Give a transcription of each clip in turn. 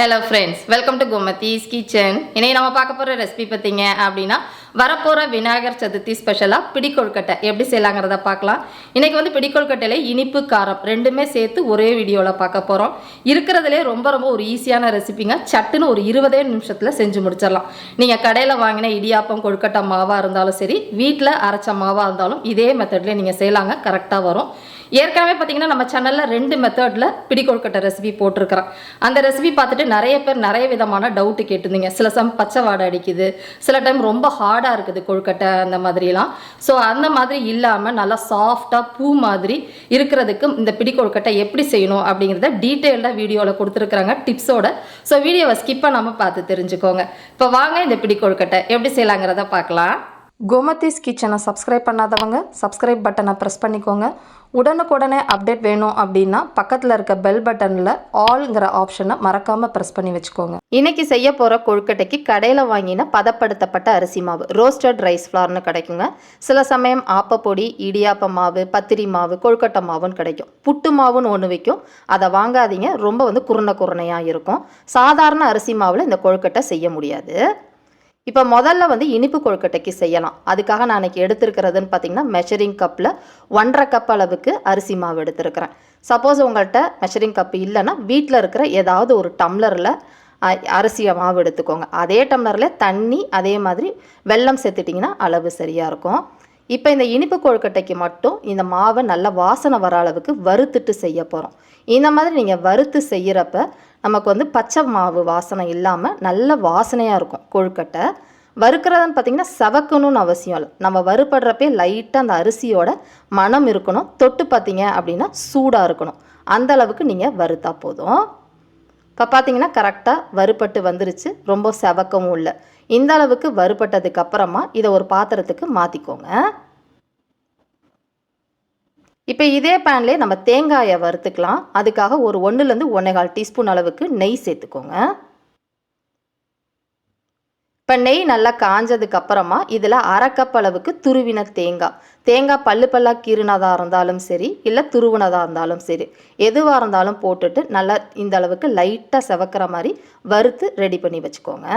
Hello friends welcome to Gomathi's kitchen இன்னைக்கு நம்ம பார்க்க போகிற ரெசிபி பார்த்தீங்க அப்படின்னா வரப்போகிற விநாயகர் சதுர்த்தி ஸ்பெஷலாக பிடிக்கொழுக்கட்டை எப்படி செய்யலாங்கிறத பார்க்கலாம். இன்னைக்கு வந்து பிடிக்கொழுக்கட்டையில் இனிப்பு காரம் ரெண்டுமே சேர்த்து ஒரே வீடியோவில் பார்க்க போகிறோம் இருக்கிறதுலே ரொம்ப ரொம்ப ஒரு ஈஸியான ரெசிபிங்க சட்டுன்னு ஒரு இருபதே நிமிஷத்தில் செஞ்சு முடிச்சிடலாம். நீங்கள் கடையில் வாங்கின இடியாப்பம் கொழுக்கட்டை மாவாக இருந்தாலும் சரி வீட்டில் அரைச்ச மாவாக இருந்தாலும் இதே மெத்தட்லேயே நீங்கள் செய்யலாங்க. கரெக்டாக வரும். ஏற்கனவே பார்த்தீங்கன்னா நம்ம சேனலில் ரெண்டு மெத்தடில் பிடி கொழுக்கட்டை ரெசிபி போட்டிருக்கிறோம். அந்த ரெசிபி பார்த்துட்டு நிறைய பேர் நிறைய விதமான டவுட்டு கேட்டிருந்தீங்க. சில சம் பச்சை வாடை அடிக்குது. சில டைம் ரொம்ப ஹார்டாக இருக்குது கொழுக்கட்டை அந்த மாதிரிலாம். ஸோ அந்த மாதிரி இல்லாமல் நல்லா சாஃப்டாக பூ மாதிரி இருக்கிறதுக்கு இந்த பிடி கொழுக்கட்டை எப்படி செய்யணும் அப்படிங்கிறத டீட்டெயில்டாக வீடியோவில் கொடுத்துருக்குறாங்க டிப்ஸோட ஸோ வீடியோவை ஸ்கிப் பண்ணாமல் பார்த்து தெரிஞ்சுக்கோங்க. இப்போ வாங்க இந்த பிடி கொழுக்கட்டை எப்படி செய்யலாங்கிறத பார்க்கலாம். கோமதிஸ் கிச்சனை சப்ஸ்கிரைப் பண்ணாதவங்க சப்ஸ்கிரைப் பட்டனை ப்ரெஸ் பண்ணிக்கோங்க. உடனுக்குடனே அப்டேட் வேணும் அப்படின்னா பக்கத்தில் இருக்க பெல் பட்டனில் ஆல்ங்கிற ஆப்ஷனை மறக்காமல் ப்ரெஸ் பண்ணி வச்சுக்கோங்க. இன்றைக்கி செய்ய போகிற கொழுக்கட்டைக்கு கடையில் வாங்கின பதப்படுத்தப்பட்ட அரிசி மாவு ரோஸ்டட் ரைஸ் ஃப்ளார்னு கிடைக்குங்க. சில சமயம் ஆப்பப்பொடி இடியாப்ப மாவு பத்திரி மாவு கொழுக்கட்டை மாவுன்னு கிடைக்கும். புட்டு மாவுன்னு ஒன்று வைக்கும். அதை வாங்காதீங்க. ரொம்ப வந்து குருணை குருணையாக இருக்கும். சாதாரண அரிசி மாவில் இந்த கொழுக்கட்டை செய்ய முடியாது. இப்போ முதல்ல வந்து இனிப்பு கொழுக்கட்டைக்கு செய்யலாம். அதுக்காக நான் அன்றைக்கி எடுத்திருக்கிறதுன்னு பார்த்தீங்கன்னா மெஷரிங் கப்பில் ஒன்றரை கப் அளவுக்கு அரிசி மாவு எடுத்திருக்கிறேன். சப்போஸ் உங்கள்கிட்ட மெஷரிங் கப் இல்லைன்னா வீட்டில் இருக்கிற ஏதாவது ஒரு டம்ளரில் அரிசியை மாவு எடுத்துக்கோங்க. அதே டம்ளரில் தண்ணி அதே மாதிரி வெல்லம் சேர்த்துட்டிங்கன்னா அளவு சரியாக இருக்கும். இப்போ இந்த இனிப்பு கொழுக்கட்டைக்கு மட்டும் இந்த மாவை நல்ல வாசனை வர அளவுக்கு வறுத்துட்டு செய்ய போகிறோம் இந்த மாதிரி நீங்கள் வறுத்து செய்கிறப்ப நமக்கு வந்து பச்சை மாவு வாசனை இல்லாமல் நல்ல வாசனையாக இருக்கும் கொழுக்கட்டை. வறுக்கிறதுன்னு பார்த்தீங்கன்னா செவக்கணும்னு அவசியம் இல்லை. நம்ம வறுபடுறப்பே லைட்டாக அந்த அரிசியோட மனம் இருக்கணும். தொட்டு பார்த்தீங்க அப்படின்னா சூடாக இருக்கணும். அந்த அளவுக்கு நீங்கள் வறுத்தா போதும். இப்போ பார்த்தீங்கன்னா கரெக்டாக வறுபட்டு வந்துருச்சு. ரொம்ப செவக்கவும் இல்லை. இந்த அளவுக்கு வறுபட்டதுக்கு அப்புறமா இதை ஒரு பாத்திரத்துக்கு மாற்றிக்கோங்க இப்போ இதே பேன்லேயே நம்ம தேங்காயை வறுத்துக்கலாம். அதுக்காக ஒரு ஒன்றுலேருந்து ஒன்றேகால் டீஸ்பூன் அளவுக்கு நெய் சேர்த்துக்கோங்க. இப்போ நெய் நல்லா காஞ்சதுக்கு அப்புறமா இதில் அரை கப் அளவுக்கு துருவின தேங்காய். தேங்காய் பல்லு பல்லாக கீறினதாக இருந்தாலும் சரி இல்லை துருவினதாக இருந்தாலும் சரி எதுவாக இருந்தாலும் போட்டுட்டு நல்லா இந்த அளவுக்கு லைட்டாக செவக்கிற மாதிரி வறுத்து ரெடி பண்ணி வச்சுக்கோங்க.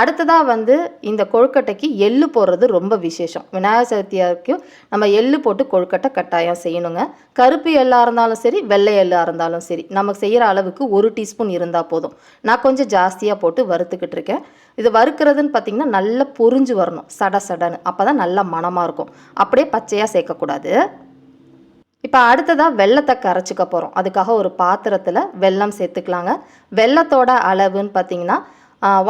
அடுத்ததாக வந்து இந்த கொழுக்கட்டைக்கு எள்ளு போடுறது ரொம்ப விசேஷம். விநாயகர் சதுர்த்தியாக்கும் நம்ம எள்ளு போட்டு கொழுக்கட்டை கட்டாயம் செய்யணுங்க. கருப்பு எள்ளாக இருந்தாலும் சரி வெள்ளை எள்ளாக இருந்தாலும் சரி நமக்கு செய்கிற அளவுக்கு ஒரு டீஸ்பூன் இருந்தால் போதும். நான் கொஞ்சம் ஜாஸ்தியாக போட்டு வறுத்துக்கிட்டு இருக்கேன். இது வறுக்கிறதுன்னு பார்த்திங்கன்னா நல்லா பொறிஞ்சு வரணும். சட சடன்னு. அப்போ தான் நல்லா மணமாக இருக்கும். அப்படியே பச்சையாக சேர்க்கக்கூடாது. இப்போ அடுத்ததாக வெள்ளத்தை கரைச்சிக்க போகிறோம் அதுக்காக ஒரு பாத்திரத்தில் வெல்லம் சேர்த்துக்கலாங்க. வெள்ளத்தோட அளவுன்னு பார்த்தீங்கன்னா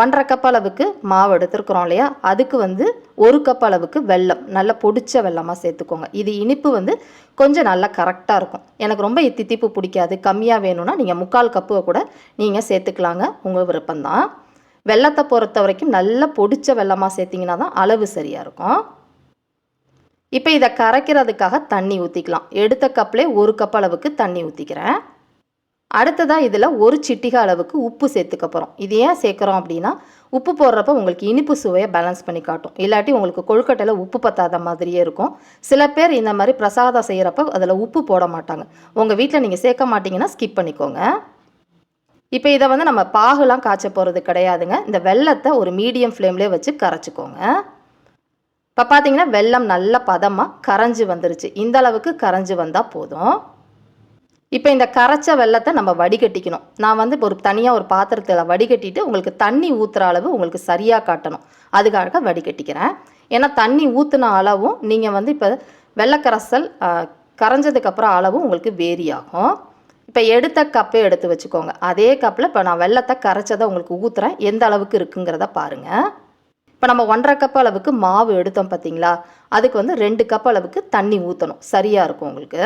ஒன்றரை கப் அளவுக்கு மாவு எடுத்துருக்குறோம் இல்லையா? அதுக்கு வந்து ஒரு கப் அளவுக்கு வெல்லம் நல்லா பொடிச்ச வெல்லமாக சேர்த்துக்கோங்க. இது இனிப்பு வந்து கொஞ்சம் நல்லா கரெக்டாக இருக்கும். எனக்கு ரொம்ப தித்திப்பு பிடிக்காது. கம்மியாக வேணும்னா நீங்கள் முக்கால் கப்பு கூட நீங்கள் சேர்த்துக்கலாங்க. உங்கள் விருப்பம்தான். வெள்ளத்தை பொறுத்த வரைக்கும் நல்லா பொடிச்ச வெல்லமாக சேர்த்திங்கன்னா தான் அளவு சரியாக இருக்கும். இப்போ இதை கரைக்கிறதுக்காக தண்ணி ஊற்றிக்கலாம் எடுத்த கப்பிலே ஒரு கப் அளவுக்கு தண்ணி ஊற்றிக்கிறேன் அடுத்ததாக இதில் ஒரு சிட்டிகை அளவுக்கு உப்பு சேர்த்துக்க போகிறோம் இது ஏன் சேர்க்குறோம் அப்படின்னா உப்பு போடுறப்ப உங்களுக்கு இனிப்பு சுவையை பேலன்ஸ் பண்ணி காட்டும். இல்லாட்டி உங்களுக்கு கொழுக்கட்டையில் உப்பு பத்தாத மாதிரியே இருக்கும். சில பேர் இந்த மாதிரி பிரசாதம் செய்கிறப்ப அதில் உப்பு போட மாட்டாங்க. உங்கள் வீட்டில் நீங்கள் சேர்க்க மாட்டிங்கன்னா ஸ்கிப் பண்ணிக்கோங்க. இப்போ இதை வந்து நம்ம பாகுலாம் காய்ச்ச போகிறது கிடையாதுங்க. இந்த வெள்ளத்தை ஒரு மீடியம் ஃப்ளேம்லேயே வச்சு கரைச்சிக்கோங்க. இப்போ பார்த்தீங்கன்னா வெள்ளம் நல்ல பதமாக கரைஞ்சி வந்துருச்சு. இந்த அளவுக்கு கரைஞ்சி வந்தால் போதும். இப்போ இந்த கரைச்ச வெள்ளத்தை நம்ம வடிகட்டிக்கணும். நான் வந்து இப்போ ஒரு தனியாக ஒரு பாத்திரத்தில் வடிகட்டிட்டு உங்களுக்கு தண்ணி ஊற்றுற அளவு உங்களுக்கு சரியாக காட்டணும். அதுக்காக வடிகட்டிக்கிறேன். ஏன்னா தண்ணி ஊற்றுன அளவும் நீங்கள் வந்து இப்போ வெள்ளக்கரைசல் கரைஞ்சதுக்கப்புறம் அளவும் உங்களுக்கு வேரி ஆகும். இப்போ எடுத்த கப்பே எடுத்து வச்சுக்கோங்க. அதே கப்பில் இப்போ நான் வெள்ளத்தை கரைச்சதை உங்களுக்கு ஊற்றுறேன் எந்த அளவுக்கு இருக்குங்கிறத பாருங்கள் இப்போ நம்ம ஒன்றரை கப் அளவுக்கு மாவு எடுத்தோம் பார்த்தீங்களா அதுக்கு வந்து ரெண்டு கப் அளவுக்கு தண்ணி ஊற்றணும் சரியாக இருக்கும் உங்களுக்கு?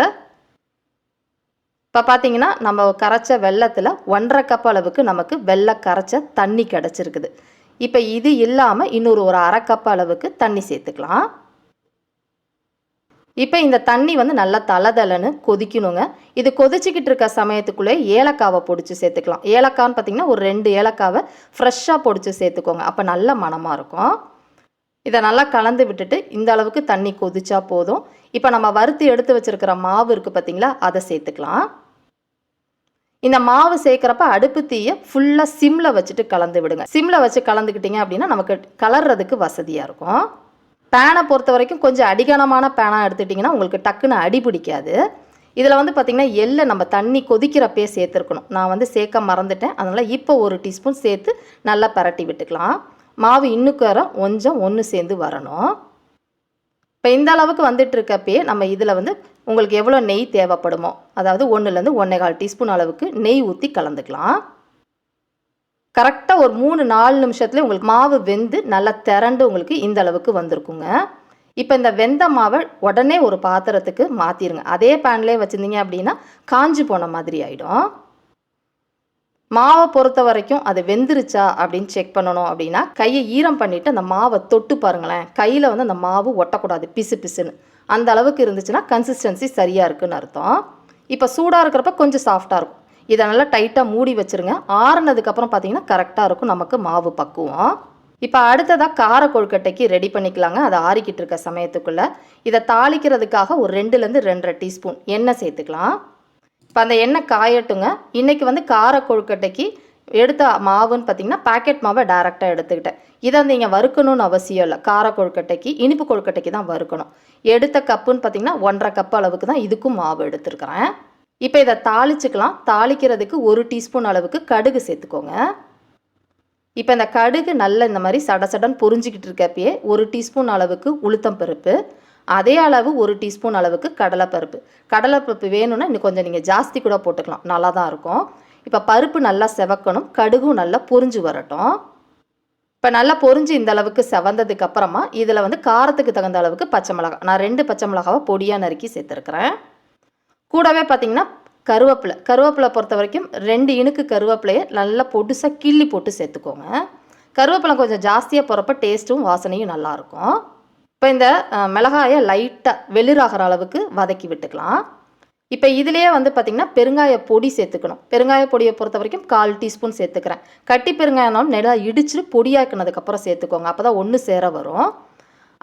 இப்போ பார்த்தீங்கன்னா நம்ம கரைச்ச வெள்ளத்தில் ஒன்றரை கப் அளவுக்கு நமக்கு வெள்ளை கரைச்ச தண்ணி கிடச்சிருக்குது. இப்போ இது இல்லாமல் இன்னொரு ஒரு அரை கப் அளவுக்கு தண்ணி சேர்த்துக்கலாம். இப்போ இந்த தண்ணி வந்து நல்லா தளதளன்னு கொதிக்கணுங்க. இது கொதிச்சிக்கிட்டு இருக்க சமயத்துக்குள்ளே ஏலக்காவை பொடிச்சு சேர்த்துக்கலாம். ஏலக்கான்னு பார்த்தீங்கன்னா ஒரு ரெண்டு ஏலக்காவை ஃப்ரெஷ்ஷாக பொடிச்சு சேர்த்துக்கோங்க. அப்போ நல்ல மணமாக இருக்கும். இதை நல்லா கலந்து விட்டுட்டு இந்த அளவுக்கு தண்ணி கொதிச்சா போதும். இப்போ நம்ம வறுத்து எடுத்து வச்சுருக்கிற மாவு இருக்குது பார்த்தீங்களா அதை சேர்த்துக்கலாம். இந்த மாவு சேர்க்குறப்ப அடுப்பு தீயை ஃபுல்லாக சிம்மில் வச்சுட்டு கலந்து விடுங்க. சிம்மில் வச்சு கலந்துக்கிட்டீங்க அப்படின்னா நமக்கு கலர்றதுக்கு வசதியாக இருக்கும். பேனை பொறுத்த வரைக்கும் கொஞ்சம் அடிகனமான பேனாக எடுத்துட்டிங்கன்னா உங்களுக்கு டக்குன்னு அடி பிடிக்காது. இதில் வந்து பார்த்திங்கன்னா எள்ளை நம்ம தண்ணி கொதிக்கிறப்பே சேர்த்துருக்கணும். நான் வந்து சேர்க்க மறந்துட்டேன். அதனால் இப்போ ஒரு டீஸ்பூன் சேர்த்து நல்லா பரட்டி விட்டுக்கலாம். மாவு இன்னுக்கு கொஞ்சம் ஒன்று சேர்ந்து வரணும். இப்போ இந்த அளவுக்கு வந்துட்டுருக்கப்பயே நம்ம இதில் வந்து உங்களுக்கு எவ்வளோ நெய் தேவைப்படுமோ அதாவது ஒன்றுலேருந்து ஒன்றே கால் டீஸ்பூன் அளவுக்கு நெய் ஊற்றி கலந்துக்கலாம். கரெக்டாக ஒரு மூணு நாலு நிமிஷத்துல உங்களுக்கு மாவு வெந்து நல்லா திரண்டு உங்களுக்கு இந்த அளவுக்கு வந்திருக்குங்க. இப்போ இந்த வெந்த மாவை உடனே ஒரு பாத்திரத்துக்கு மாற்றிருங்க அதே பேன்லேயே வச்சுருந்தீங்க அப்படின்னா காஞ்சி போன மாதிரி ஆகிடும் மாவை பொறுத்த வரைக்கும் அது வெந்துருச்சா அப்படின்னு செக் பண்ணணும் அப்படின்னா கையை ஈரம் பண்ணிவிட்டு அந்த மாவை தொட்டு பாருங்களேன். கையில் வந்து அந்த மாவு ஒட்டக்கூடாது பிசு பிசுன்னு. அந்த அளவுக்கு இருந்துச்சுன்னா கன்சிஸ்டன்சி சரியாக இருக்குன்னு அர்த்தம். இப்போ சூடாக இருக்கிறப்ப கொஞ்சம் சாஃப்டாக இருக்கும். இதை நல்லா டைட்டாக மூடி வச்சுருங்க. ஆறுனதுக்கப்புறம் பார்த்தீங்கன்னா கரெக்டாக இருக்கும் நமக்கு மாவு பக்குவோம். இப்போ அடுத்ததாக கார கொழுக்கட்டைக்கு ரெடி பண்ணிக்கலாங்க. அதை ஆறிக்கிட்டு இருக்க சமயத்துக்குள்ளே. இதை தாளிக்கிறதுக்காக ஒரு ரெண்டுலேருந்து ரெண்டரை டீஸ்பூன் எண்ணெய் சேர்த்துக்கலாம். இப்போ அந்த எண்ணெய் காயட்டுங்க. இன்றைக்கி வந்து கார கொழுக்கட்டைக்கு எடுத்த மாவுன்னு பார்த்தீங்கன்னா பேக்கெட் மாவை டேரெக்டாக எடுத்துக்கிட்டேன். இதை நீங்கள் வறுக்கணும்னு அவசியம் இல்லை. கார கொழுக்கட்டைக்கு இனிப்பு கொழுக்கட்டைக்கு தான் வறுக்கணும். எடுத்த கப்புன்னு பார்த்தீங்கன்னா ஒன்றரை கப் அளவுக்கு தான் இதுக்கும் மாவு எடுத்துருக்குறேன். இப்போ இதை தாளிச்சுக்கலாம். தாளிக்கிறதுக்கு ஒரு டீஸ்பூன் அளவுக்கு கடுகு சேர்த்துக்கோங்க. இப்போ இந்த கடுகு நல்ல இந்த மாதிரி சட சடன் பொறிஞ்சிக்கிட்டு இருக்கப்பயே ஒரு டீஸ்பூன் அளவுக்கு உளுத்தம் பருப்பு அதே அளவு ஒரு டீஸ்பூன் அளவுக்கு கடலைப்பருப்பு. கடலைப்பருப்பு வேணும்னா இன்னும் கொஞ்சம் நீங்கள் ஜாஸ்தி கூட போட்டுக்கலாம். நல்லா தான் இருக்கும். இப்போ பருப்பு நல்லா செவக்கணும். கடுகும் நல்லா பொரிஞ்சு வரட்டும். இப்போ நல்லா பொரிஞ்சு இந்த அளவுக்கு செவந்ததுக்கு அப்புறமா இதில் வந்து காரத்துக்கு தகுந்த அளவுக்கு பச்சை மிளகா நான் ரெண்டு பச்சை மிளகாவை பொடியாக நறுக்கி சேர்த்துருக்குறேன். கூடவே பார்த்தீங்கன்னா கருவேப்பிலை. கருவேப்பிலை பொறுத்த வரைக்கும் ரெண்டு இனுக்கு கருவேப்பிலையை நல்லா பொடுசாக கிள்ளி போட்டு சேர்த்துக்கோங்க. கருவேப்பிலை கொஞ்சம் ஜாஸ்தியாக போகிறப்ப டேஸ்ட்டும் வாசனையும் நல்லாயிருக்கும் இப்போ இந்த மிளகாயை லைட்டாக வெளிராகிற அளவுக்கு வதக்கி விட்டுக்கலாம். இப்போ இதுலேயே வந்து பார்த்திங்கன்னா பெருங்காய பொடி சேர்த்துக்கணும். பெருங்காய பொடியை பொறுத்த வரைக்கும் கால் டீஸ்பூன் சேர்த்துக்கிறேன். கட்டி பெருங்காயம்னாலும் நல்லா இடிச்சுட்டு பொடியாக்கினதுக்கப்புறம் சேர்த்துக்கோங்க. அப்போ தான் ஒன்று சேர வரும்.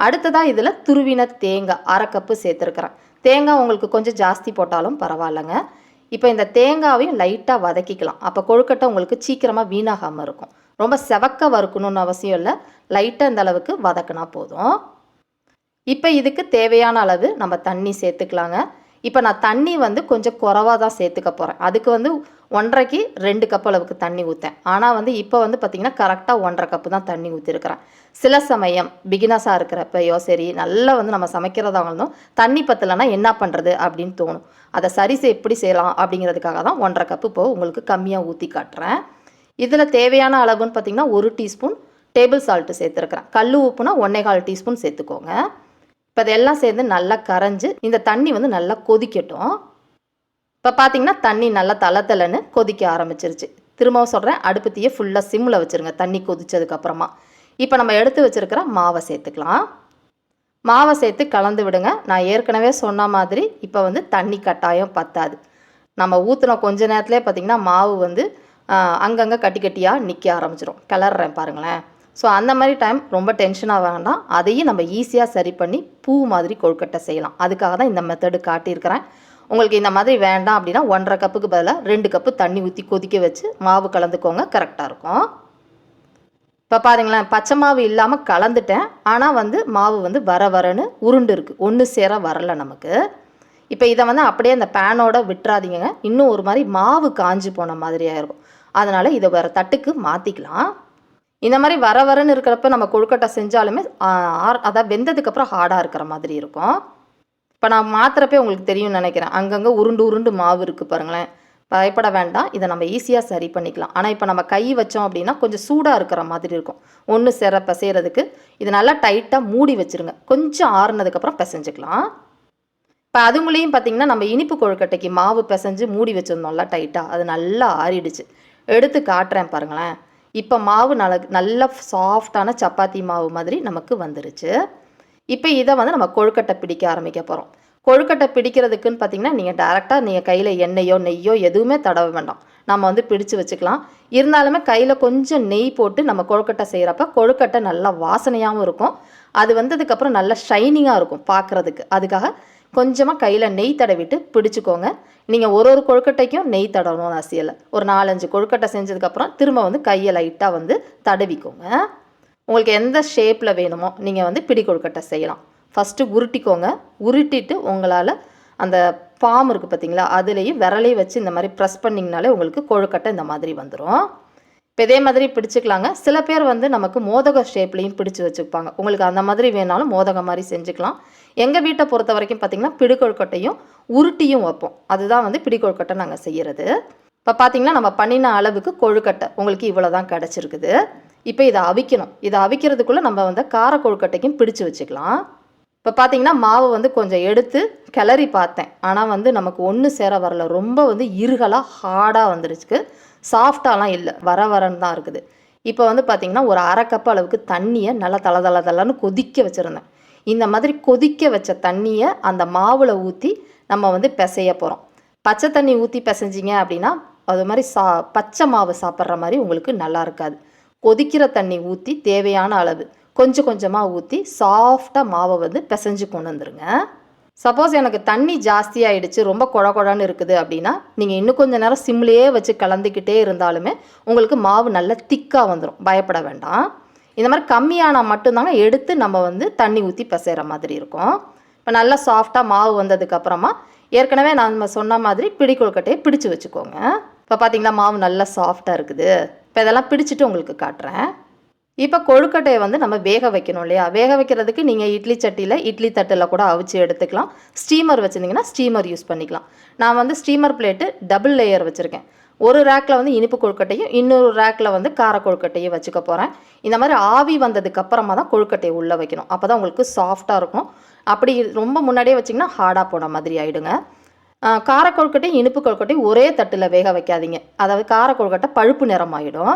அடுத்ததாக இதில் துருவின தேங்காய் அரை கப்பு சேர்த்துருக்குறேன். தேங்காய் உங்களுக்கு கொஞ்சம் ஜாஸ்தி போட்டாலும் பரவாயில்லைங்க. இப்போ இந்த தேங்காவையும் லைட்டாக வதக்கிக்கலாம். அப்போ கொழுக்கட்டை உங்களுக்கு சீக்கிரமாக வீணாகாமல் இருக்கும். ரொம்ப செவக்க வறுக்கணும்னு அவசியம் இல்லை. லைட்டாக இந்த அளவுக்கு வதக்கினா போதும். இப்போ இதுக்கு தேவையான அளவு நம்ம தண்ணி சேர்த்துக்கலாங்க. இப்போ நான் தண்ணி வந்து கொஞ்சம் குறவாக தான் சேர்த்துக்க போகிறேன் அதுக்கு வந்து ஒன்றரைக்கு ரெண்டு கப் அளவுக்கு தண்ணி ஊற்றேன் ஆனால் வந்து இப்போ வந்து பார்த்திங்கன்னா கரெக்டாக ஒன்றரை கப்பு தான் தண்ணி ஊற்றிருக்கிறேன் சில சமயம் பிகினஸாக இருக்கிறப்பையோ சரி நல்லா வந்து நம்ம சமைக்கிறதா இருந்தோம் தண்ணி பத்தலைன்னா என்ன பண்ணுறது அப்படின்னு தோணும். அதை சரி செய் எப்படி செய்யலாம் அப்படிங்கிறதுக்காக தான் ஒன்றரை கப்பு இப்போ உங்களுக்கு கம்மியாக ஊற்றி காட்டுறேன். இதில் தேவையான அளவுன்னு பார்த்திங்கன்னா ஒரு டீஸ்பூன் டேபிள் சால்ட்டு சேர்த்துருக்குறேன். கல் உப்புனா ஒன்றே கால் டீஸ்பூன் சேர்த்துக்கோங்க. இப்போ இதெல்லாம் சேர்ந்து நல்லா கரைஞ்சி இந்த தண்ணி வந்து நல்லா கொதிக்கட்டும். இப்போ பார்த்தீங்கன்னா தண்ணி நல்லா தலை கொதிக்க ஆரம்பிச்சிருச்சு. திரும்பவும் சொல்கிறேன் அடுப்பு தீயை ஃபுல்லாக சிம்மில் வச்சுருங்க தண்ணி கொதிச்சதுக்கப்புறமா இப்போ நம்ம எடுத்து வச்சுருக்கிற மாவை சேர்த்துக்கலாம். மாவை சேர்த்து கலந்து விடுங்க. நான் ஏற்கனவே சொன்ன மாதிரி இப்போ வந்து தண்ணி கட்டாயம் பத்தாது. நம்ம ஊற்றின கொஞ்ச நேரத்துலேயே பார்த்திங்கன்னா மாவு வந்து அங்கங்கே கட்டி கட்டியாக நிற்க ஆரம்பிச்சிடும் கிளறேன் பாருங்களேன். ஸோ அந்த மாதிரி டைம் ரொம்ப டென்ஷனாக வேண்டாம். அதையும் நம்ம ஈஸியாக சரி பண்ணி பூ மாதிரி கொழுக்கட்டை செய்யலாம். அதுக்காக தான் இந்த மெத்தடு காட்டியிருக்கிறேன். உங்களுக்கு இந்த மாதிரி வேண்டாம் அப்படின்னா ஒன்றரை கப்புக்கு பதிலாக ரெண்டு கப்பு தண்ணி ஊற்றி கொதிக்க வச்சு மாவு கலந்துக்கோங்க. கரெக்டாக இருக்கும். இப்போ பாருங்களேன் பச்சை மாவு இல்லாமல் கலந்துட்டேன். ஆனால் வந்து மாவு வந்து வர வரன்னு உருண்டு இருக்குது ஒன்று சேர வரல நமக்கு. இப்போ இதை வந்து அப்படியே அந்த பேனோட விட்டுறாதீங்க இன்னும் ஒரு மாதிரி மாவு காஞ்சு போன மாதிரியாக இருக்கும் அதனால் இதை வேறு தட்டுக்கு மாற்றிக்கலாம் இந்த மாதிரி வர வரன்னு இருக்கிறப்ப நம்ம கொழுக்கட்டை செஞ்சாலுமே ஆ, அதான் வெந்ததுக்கப்புறம் ஹார்டாக இருக்கிற மாதிரி இருக்கும். இப்போ நான் மாத்திரப்பே உங்களுக்கு தெரியும்னு நினைக்கிறேன். அங்கங்கே உருண்டு உருண்டு மாவு இருக்குது பாருங்களேன். பயப்பட வேண்டாம். இதை நம்ம ஈஸியாக சரி பண்ணிக்கலாம். ஆனால் இப்போ நம்ம கை வச்சோம் அப்படின்னா கொஞ்சம் சூடாக இருக்கிற மாதிரி இருக்கும். ஒன்று சேர பிசைகிறதுக்கு இது நல்லா டைட்டாக மூடி வச்சுருங்க. கொஞ்சம் ஆறுனதுக்கப்புறம் பிசைஞ்சுக்கலாம். இப்போ அதுங்களையும் பார்த்தீங்கன்னா நம்ம இனிப்பு கொழுக்கட்டைக்கு மாவு பிசைஞ்சு மூடி வச்சுருந்தோம்ல டைட்டாக அது நல்லா ஆறிடுச்சு. எடுத்து காட்டுறேன் பாருங்களேன். இப்போ மாவு நல்ல நல்ல சாஃப்டான சப்பாத்தி மாவு மாதிரி நமக்கு வந்துருச்சு. இப்போ இதை வந்து நம்ம கொழுக்கட்டை பிடிக்க ஆரம்பிக்க போகிறோம் கொழுக்கட்டை பிடிக்கிறதுக்குன்னு பார்த்தீங்கன்னா நீங்கள் டேரெக்டாக நீங்கள் கையில் எண்ணெயோ நெய்யோ எதுவுமே தடவ வேண்டாம். நம்ம வந்து பிடிச்சு வச்சுக்கலாம். இருந்தாலுமே கையில் கொஞ்சம் நெய் போட்டு நம்ம கொழுக்கட்டை செய்கிறப்ப கொழுக்கட்டை நல்லா வாசனையாகவும் இருக்கும். அது வந்ததுக்கப்புறம் நல்லா ஷைனிங்காக இருக்கும் பார்க்குறதுக்கு அதுக்காக கொஞ்சமாக கையில் நெய் தடவிட்டு பிடிச்சிக்கோங்க. நீங்கள் ஒரு ஒரு கொழுக்கட்டைக்கும் நெய் தடவணும்னு அவசியம் இல்லை ஒரு நாலஞ்சு கொழுக்கட்டை செஞ்சதுக்கப்புறம் திரும்ப வந்து கையை லைட்டாக வந்து தடவிக்கோங்க. உங்களுக்கு எந்த ஷேப்பில் வேணுமோ நீங்கள் வந்து பிடி கொழுக்கட்டை செய்யலாம். ஃபஸ்ட்டு உருட்டிக்கோங்க. உருட்டிட்டு உங்களால் அந்த பாம் இருக்குது பார்த்தீங்களா அதுலேயும் விரலையும் வச்சு இந்த மாதிரி ப்ரெஸ் பண்ணிங்கனாலே உங்களுக்கு கொழுக்கட்டை இந்த மாதிரி வந்துடும் இப்போ இதே மாதிரி பிடிச்சிக்கலாங்க. சில பேர் வந்து நமக்கு மோதக ஷேப்லேயும் பிடிச்சி வச்சுப்பாங்க. உங்களுக்கு அந்த மாதிரி வேணாலும் மோதகம் மாதிரி செஞ்சுக்கலாம். எங்கள் வீட்டை பொறுத்த வரைக்கும் பார்த்திங்கன்னா பிடிக்கொழுக்கட்டையும் உருட்டியும் வைப்போம். அதுதான் வந்து பிடிக்கொழுக்கட்டை நாங்கள் செய்கிறது இப்போ பார்த்திங்கன்னா நம்ம பண்ணின அளவுக்கு கொழுக்கட்டை உங்களுக்கு இவ்வளோ தான் கிடச்சிருக்குது. இப்போ இதை அவிக்கணும். இதை அவிக்கிறதுக்குள்ளே நம்ம வந்து கார கொழுக்கட்டைக்கும் பிடிச்சி வச்சுக்கலாம். இப்போ பார்த்தீங்கன்னா மாவு வந்து கொஞ்சம் எடுத்து கிளறி பார்த்தேன். ஆனால் வந்து நமக்கு ஒன்று சேர வரல. ரொம்ப வந்து இருகலாக ஹார்டாக வந்துருச்சுக்கு. சாஃப்டாலாம் இல்லை வர வரன்னு தான் இருக்குது. இப்போ வந்து பார்த்திங்கன்னா ஒரு அரை கப் அளவுக்கு தண்ணியை நல்லா தள தள தளன்னு கொதிக்க வச்சுருந்தேன். இந்த மாதிரி கொதிக்க வச்ச தண்ணியை அந்த மாவில் ஊற்றி நம்ம வந்து பிசைய போகிறோம் பச்சை தண்ணி ஊற்றி பிசைஞ்சிங்க அப்படின்னா அது மாதிரி சா பச்சை மாவு சாப்பிட்ற மாதிரி உங்களுக்கு நல்லா இருக்காது. கொதிக்கிற தண்ணி ஊற்றி தேவையான அளவு கொஞ்சம் கொஞ்சமாக ஊற்றி சாஃப்டாக மாவை வந்து பிசைஞ்சு கொண்டு வந்துருங்க. சப்போஸ் எனக்கு தண்ணி ஜாஸ்தியாகிடுச்சு ரொம்ப குழ குழன்னு இருக்குது அப்படின்னா நீங்கள் இன்னும் கொஞ்சம் நேரம் சிம்லேயே வச்சு கலந்துக்கிட்டே இருந்தாலுமே உங்களுக்கு மாவு நல்லா திக்காக வந்துடும் பயப்பட வேண்டாம். இந்த மாதிரி கம்மியானால் மட்டும்தாங்க எடுத்து நம்ம வந்து தண்ணி ஊற்றி பிசைகிற மாதிரி இருக்கும். இப்போ நல்லா சாஃப்டாக மாவு வந்ததுக்கப்புறமா ஏற்கனவே நான் நம்ம சொன்ன மாதிரி பிடி கொழுக்கட்டையை பிடிச்சு வச்சுக்கோங்க. இப்போ பார்த்தீங்களா மாவு நல்லா சாஃப்டாக இருக்குது. இப்போ இதெல்லாம் பிடிச்சிட்டு உங்களுக்கு காட்டுறேன். இப்போ கொழுக்கட்டையை வந்து நம்ம வேக வைக்கணும் இல்லையா? வேக வைக்கிறதுக்கு நீங்கள் இட்லி சட்டியில் இட்லி தட்டில் கூட அவிச்சு எடுத்துக்கலாம். ஸ்டீமர் வச்சுருந்தீங்கன்னா ஸ்டீமர் யூஸ் பண்ணிக்கலாம். நான் வந்து ஸ்டீமர் பிளேட்டு டபுள் லேயர் வச்சுருக்கேன். ஒரு ரேக்கில் வந்து இனிப்பு கொழுக்கட்டையும் இன்னொரு ரேக்கில் வந்து கார கொழுக்கட்டையும் வச்சுக்க போகிறேன் இந்த மாதிரி ஆவி வந்ததுக்கு அப்புறமா தான் கொழுக்கட்டையை உள்ளே வைக்கணும். அப்போ தான் உங்களுக்கு சாஃப்டாக இருக்கும். அப்படி ரொம்ப முன்னாடியே வச்சிங்கன்னா ஹார்டாக போன மாதிரி ஆகிடுங்க கார கொழுக்கட்டையும் இனிப்பு கொழுக்கட்டையும் ஒரே தட்டில் வேக வைக்காதீங்க. அதாவது கார கொழுக்கட்டை பழுப்பு நிறம் ஆகிடும்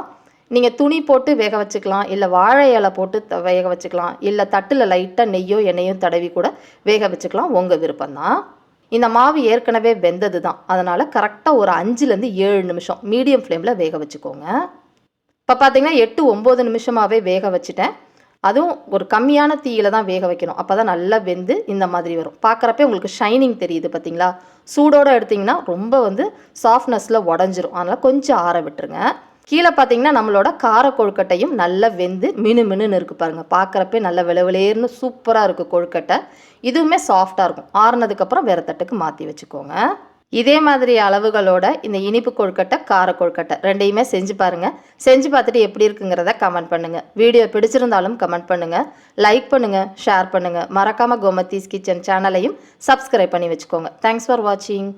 நீங்கள் துணி போட்டு வேக வச்சுக்கலாம் இல்லை வாழை இலை போட்டு த- வேக வச்சுக்கலாம் இல்லை தட்டில் லைட்டாக நெய்யோ எண்ணெயோ தடவி கூட வேக வச்சுக்கலாம். உங்கள் விருப்பம்தான் இந்த மாவு ஏற்கனவே வெந்தது தான் அதனால் கரெக்டாக ஒரு அஞ்சுலேருந்து ஏழு நிமிஷம் மீடியம் ஃப்ளேமில் வேக வச்சுக்கோங்க. இப்போ பார்த்தீங்கன்னா எட்டு ஒம்பது நிமிஷமாகவே வேக வச்சுட்டேன். அதுவும் ஒரு கம்மியான தீயில தான் வேக வைக்கணும். அப்போ தான் நல்லா வெந்து இந்த மாதிரி வரும். பார்க்குறப்பே உங்களுக்கு ஷைனிங் தெரியுது பார்த்தீங்களா சூடோடு எடுத்திங்கன்னா ரொம்ப வந்து சாஃப்ட்னஸில் உடஞ்சிரும். அதனால் கொஞ்சம் ஆற விட்டுருங்க. கீழே பார்த்தீங்கன்னா நம்மளோட கார கொழுக்கட்டையும் நல்லா வெந்து மினு மினுன்னு இருக்குது பாருங்கள் பார்க்குறப்பே நல்ல விளவிலேர்னு சூப்பராக இருக்குது கொழுக்கட்டை. இதுவுமே சாஃப்டாக இருக்கும். ஆறுனதுக்கப்புறம் வேறு தட்டுக்கு மாற்றி வச்சுக்கோங்க. இதே மாதிரி அளவுகளோட இந்த இனிப்பு கொழுக்கட்டை கார கொழுக்கட்டை ரெண்டையுமே செஞ்சு பாருங்கள் செஞ்சு பார்த்துட்டு எப்படி இருக்குங்கிறத கமெண்ட் பண்ணுங்கள் வீடியோ பிடிச்சிருந்தாலும் கமெண்ட் பண்ணுங்கள் லைக் பண்ணுங்கள் ஷேர் பண்ணுங்கள் மறக்காமல் கோமத்தீஸ் கிச்சன் சேனலையும் சப்ஸ்கிரைப் பண்ணி வச்சுக்கோங்க. தேங்க்ஸ் ஃபார் வாட்சிங்